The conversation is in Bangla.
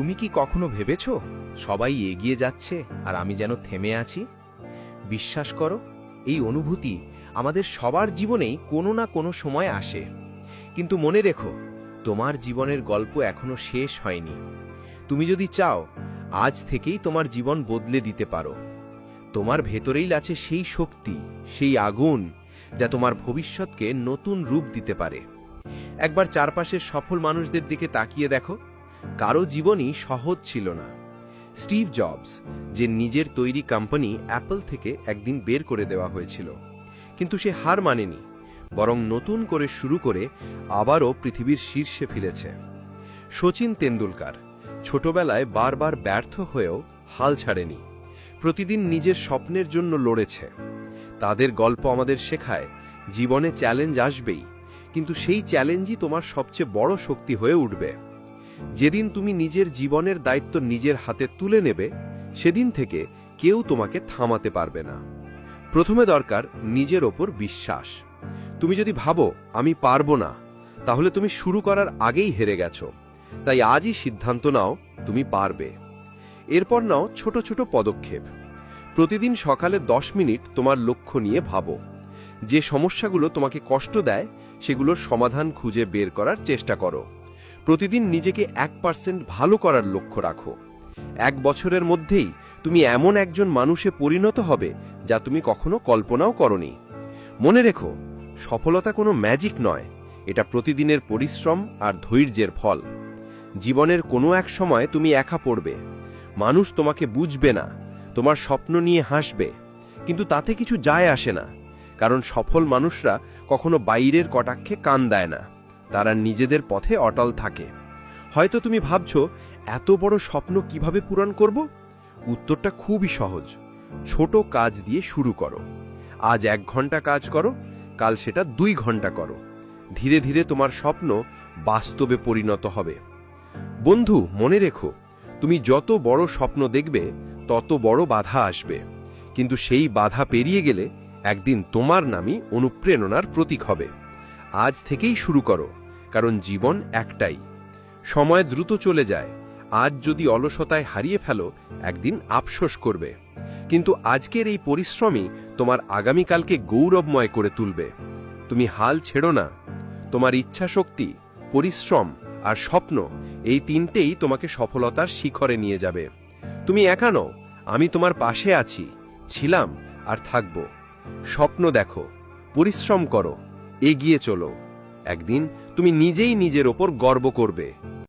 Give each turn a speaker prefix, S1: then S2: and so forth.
S1: তুমি কি কখনো ভেবেছ সবাই এগিয়ে যাচ্ছে আর আমি যেন থেমে আছি? বিশ্বাস করো, এই অনুভূতি আমাদের সবার জীবনেই কোনো না কোনো সময় আসে। কিন্তু মনে রেখো, তোমার জীবনের গল্প এখনও শেষ হয়নি। তুমি যদি চাও, আজ থেকেই তোমার জীবন বদলে দিতে পারো। তোমার ভেতরেই আছে সেই শক্তি, সেই আগুন যা তোমার ভবিষ্যৎকে নতুন রূপ দিতে পারে। একবার চারপাশের সফল মানুষদের দিকে তাকিয়ে দেখো কারও জীবনই সহজ ছিল না। স্টিভ জবস, যে নিজের তৈরি কোম্পানি অ্যাপল থেকে একদিন বের করে দেওয়া হয়েছিল, কিন্তু সে হার মানেনি, বরং নতুন করে শুরু করে আবারও পৃথিবীর শীর্ষে ফিরেছে। শচীন তেন্ডুলকার ছোটবেলায় বারবার ব্যর্থ হয়েও হাল ছাড়েনি, প্রতিদিন নিজের স্বপ্নের জন্য লড়েছে। তাদের গল্প আমাদের শেখায়, জীবনে চ্যালেঞ্জ আসবেই, কিন্তু সেই চ্যালেঞ্জই তোমার সবচেয়ে বড় শক্তি হয়ে উঠবে। যেদিন তুমি নিজের জীবনের দায়িত্ব নিজের হাতে তুলে নেবে, সেদিন থেকে কেউ তোমাকে থামাতে পারবে না। প্রথমে দরকার নিজের ওপর বিশ্বাস। তুমি যদি ভাবো, আমি পারব না, তাহলে তুমি শুরু করার আগেই হেরে গেছো। তাই আজই সিদ্ধান্ত নাও, তুমি পারবে। এরপর নাও ছোট ছোট পদক্ষেপ। প্রতিদিন সকালে দশ মিনিট তোমার লক্ষ্য নিয়ে ভাবো। যে সমস্যাগুলো তোমাকে কষ্ট দেয়, সেগুলোর সমাধান খুঁজে বের করার চেষ্টা করো। প্রতিদিন নিজেকে এক পার্সেন্ট ভালো করার লক্ষ্য রাখো। এক বছরের মধ্যেই তুমি এমন একজন মানুষে পরিণত হবে যা তুমি কখনো কল্পনাও করনি। মনে রেখো, সফলতা কোনো ম্যাজিক নয়, এটা প্রতিদিনের পরিশ্রম আর ধৈর্যের ফল। জীবনের কোনো এক সময় তুমি একা পড়বে। মানুষ তোমাকে বুঝবে না, তোমার স্বপ্ন নিয়ে হাসবে, কিন্তু তাতে কিছু যায় আসে না, কারণ সফল মানুষরা কখনো বাইরের কটাক্ষে কান দেয় না। তারা নিজেদের পথে অটল থাকে। হয়তো তুমি ভাবছ, এত বড় স্বপ্ন কীভাবে পূরণ করব? উত্তরটা খুবই সহজ। ছোট কাজ দিয়ে শুরু করো। আজ এক ঘণ্টা কাজ করো, কাল সেটা দুই ঘণ্টা করো। ধীরে ধীরে তোমার স্বপ্ন বাস্তবে পরিণত হবে। বন্ধু, মনে রেখো, তুমি যত বড় স্বপ্ন দেখবে, তত বড় বাধা আসবে। কিন্তু সেই বাধা পেরিয়ে গেলে একদিন তোমার নামই অনুপ্রেরণার প্রতীক হবে। আজ থেকেই শুরু করো, কারণ জীবন একটাই। সময় দ্রুত চলে যায়, আজ যদি অলসতায় হারিয়ে ফেলো, একদিন আফসোস করবে। কিন্তু আজকের এই পরিশ্রমই তোমার আগামীকালকে গৌরবময় করে তুলবে। তুমি হাল ছেড়ো না। তোমার ইচ্ছা শক্তি পরিশ্রম আর স্বপ্ন এই তিনটেই তোমাকে সফলতার শিখরে নিয়ে যাবে। তুমি একা নও, আমি তোমার পাশে আছি, ছিলাম আর থাকব। স্বপ্ন দেখো, পরিশ্রম করো। এগিয়ে চলো। একদিন তুমি নিজেই নিজের ওপর গর্ব করবে।